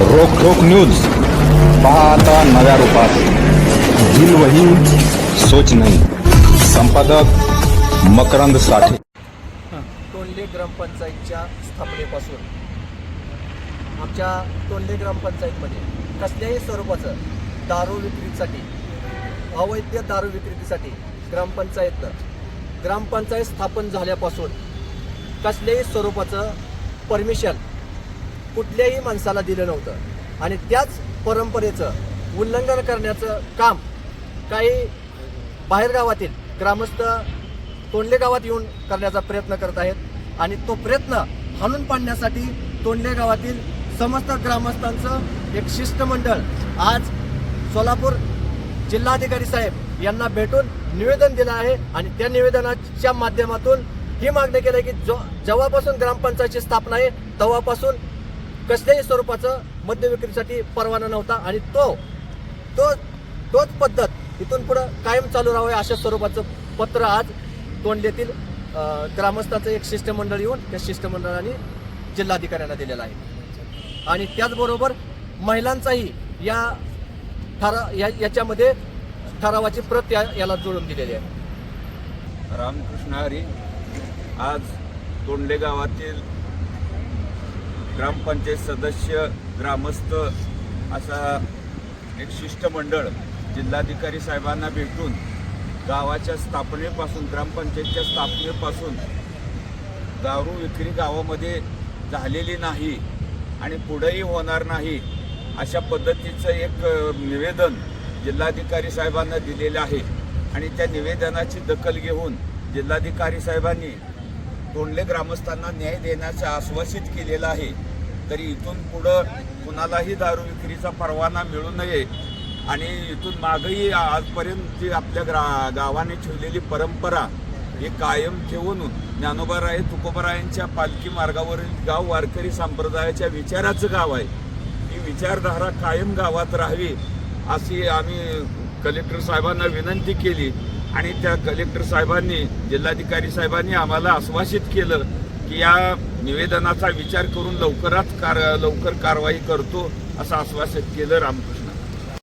रोखोक news. पाहता नव्या रूपात. दिल वही सोच नाही. संपादक मकरंद साठे. तोंडले ग्रामपंचायतच्या स्थापनेपासून. आमच्या तोंडले ग्रामपंचायतमध्ये कसल्याही स्वरूपाचं दारू विक्रीसाठी अवैध दारू विक्रीसाठी ग्रामपंचायतनं ग्रामपंचायत स्थापन झाल्यापासून कसल्याही स्वरूपाचं परमिशन कुठल्याही माणसाला दिलं नव्हतं. आणि त्याच परंपरेचं उल्लंघन करण्याचं काम काही बाहेरगावातील ग्रामस्थ तोंडले गावात येऊन करण्याचा प्रयत्न करत आहेत. आणि तो प्रयत्न हाणून पाडण्यासाठी तोंडले गावातील समस्त ग्रामस्थांचं एक शिष्टमंडळ आज सोलापूर जिल्हाधिकारी साहेब यांना भेटून निवेदन दिलं आहे. आणि त्या निवेदनाच्या माध्यमातून ही मागणी केली आहे की जो जेव्हापासून ग्रामपंचायतची स्थापना आहे तेव्हापासून कसल्याही स्वरूपाचं मद्य विक्रीसाठी परवाना नव्हता आणि तो तो तोच पद्धत इथून पुढं कायम चालू राहावे अशा स्वरूपाचं पत्र आज तोंडलेतील ग्रामस्थाचं एक शिष्टमंडळ येऊन त्या शिष्टमंडळाने जिल्हाधिकाऱ्यांना दिलेलं आहे. आणि त्याचबरोबर महिलांचाही या ठरा या याच्यामध्ये ठरावाची प्रत या याला जोडून दिलेली आहे. रामकृष्ण हरी आज तोंडले गावातील ग्रामपंचायत सदस्य ग्रामस्थ असा एक शिष्टमंडळ जिल्हाधिकारी साहेबांना भेटून गावाच्या स्थापनेपासून ग्रामपंचायतच्या स्थापनेपासून दारू विक्री गावामध्ये झालेली नाही आणि पुढेही होणार नाही अशा पद्धतीचं एक निवेदन जिल्हाधिकारी साहेबांना दिलेलं आहे. आणि त्या निवेदनाची दखल घेऊन जिल्हाधिकारी साहेबांनी तोंडले ग्रामस्थांना न्याय देण्याचं आश्वासित केलेलं आहे. तरी इथून पुढं कुणालाही दारू विक्रीचा परवाना मिळू नये. आणि इथून मागही आजपर्यंत जी आपल्या ग्रा गावाने ठेवलेली परंपरा ही कायम ठेवून ज्ञानोबाराय तुकोबारायांच्या पालखी मार्गावरील गाव वारकरी संप्रदायाच्या विचाराचं गाव आहे. ही विचारधारा कायम गावात राहावी अशी आम्ही कलेक्टर साहेबांना विनंती केली. आणि त्या कलेक्टर साहेबांनी जिल्हाधिकारी साहेबांनी आम्हाला आश्वासित केलं की या निवेदनाचा विचार करून लवकरात कार लवकर कारवाई करतो असं आश्वासित केलं रामकृष्ण.